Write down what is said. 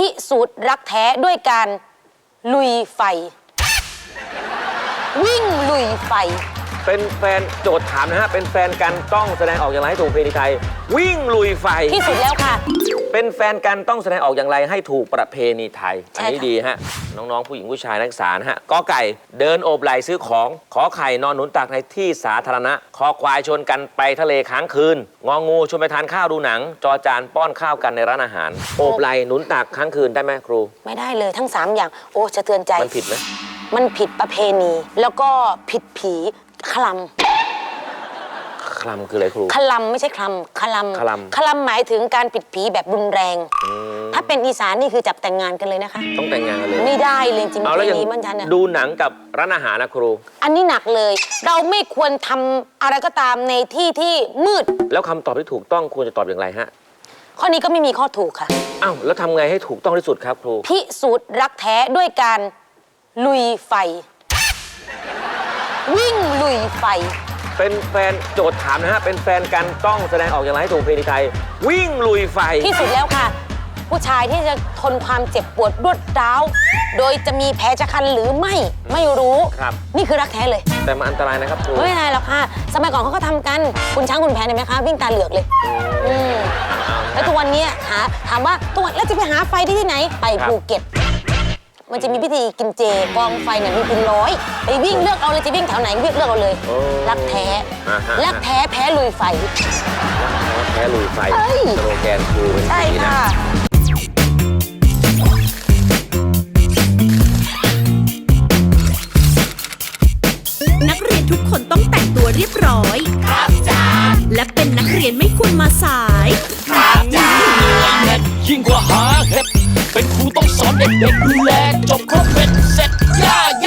พิสูจน์รักแท้ด้วยการลุยไฟ วิ่งลุยไฟ เป็นแฟนโจทย์ถามนะฮะ เป็นแฟนกันต้องแสดงออกอย่างไรให้ถูกเพณีไทย วิ่งลุยไฟ ที่สุดแล้วค่ะ เป็นแฟนกันต้องแสดงออกอย่างไรให้ถูกประเพณีไทยใช่อันนี้ค่ะดีฮะ น้องๆ ผู้หญิงผู้ชายนักศึกษานะฮะกอไก่เดินโอบไหลซื้อของ ขอไข่นอนหนุนตักในที่สาธารณะ คอควายชวนกันไปทะเลค้างคืน งองูชวนไปทานข้าวดูหนัง จอจานป้อนข้าวกันในร้านอาหาร โอบไหลหนุนตักค้างคืนได้ไหมครู ไม่ได้เลยทั้ง 3 อย่าง โอ้สะเทือนใจ มันผิดไหมมันผิดประเพณี แล้วก็ผิดผีคล คลำคืออะไรครูำคลำไม่ใช่คลำคลำคลำ คลำหมายถึงการผิดผีแบบรุนแรง อืมถ้าเป็นอีสานนี่คือจับแต่งงานกันเลยนะคะ ต้องแต่งงานกันเลย ไม่ได้เลยจริงๆเอาแล้วอย่างนี้มันฉันน่ะดูหนังกับร้านอาหารนะครู อันนี้หนักเลย เราไม่ควรทำอะไรก็ตามในที่ที่มืด แล้วคำตอบที่ถูกต้องควรจะตอบอย่างไรฮะข้อนี้ก็ไม่มีข้อถูกค่ะ อ้าวแล้วทำไงให้ถูกต้องที่สุดครับครู พิสูจน์รักแท้ด้วยการลุยไฟ วิ่งลุยไฟ เป็นแฟนโจทย์ถามนะฮะ เป็นแฟนกันต้องแสดงออกอย่างไรให้ถูกเพณีไทย วิ่งลุยไฟ ที่สุดแล้วค่ะ ผู้ชายที่จะทนความเจ็บปวดรวดร้าว โดยจะมีแผลชะกันหรือไม่ไม่รู้ ครับ นี่คือรักแท้เลย แต่มันอันตรายนะครับครูไม่เป็นไรหรอกค่ะ สมัยก่อนเขาก็ทำกัน คุณช้างคุณแผนเห็นไหมคะ วิ่งตาเหลือกเลย อืม แล้วทุกวันนี้หาถามว่าตัวแล้วจะไปหาไฟได้ที่ไหน ไปภูเก็ต มันจะมีพิธีกินเจกองไฟเนี่ยมีเป็นร้อยไปวิ่งเลือกเอาเลยจะวิ่งแถวไหนวิ่งเลือกเอาเลย โอ้รักแท้อ่าฮะ รักแท้แพ้ลุยไฟแพ้ลุยไฟเอ้ย สโลแกนครูเป็นใช่อย่างนี้นะค่ะ นักเรียนทุกคนต้องแต่งตัวเรียบร้อย ครับจ้าและเป็นนักเรียนไม่ควรมาสาย ยิ่งกว่าหาเห็ด เป็นครูต้องสอนเด็กๆดูแลจบครบ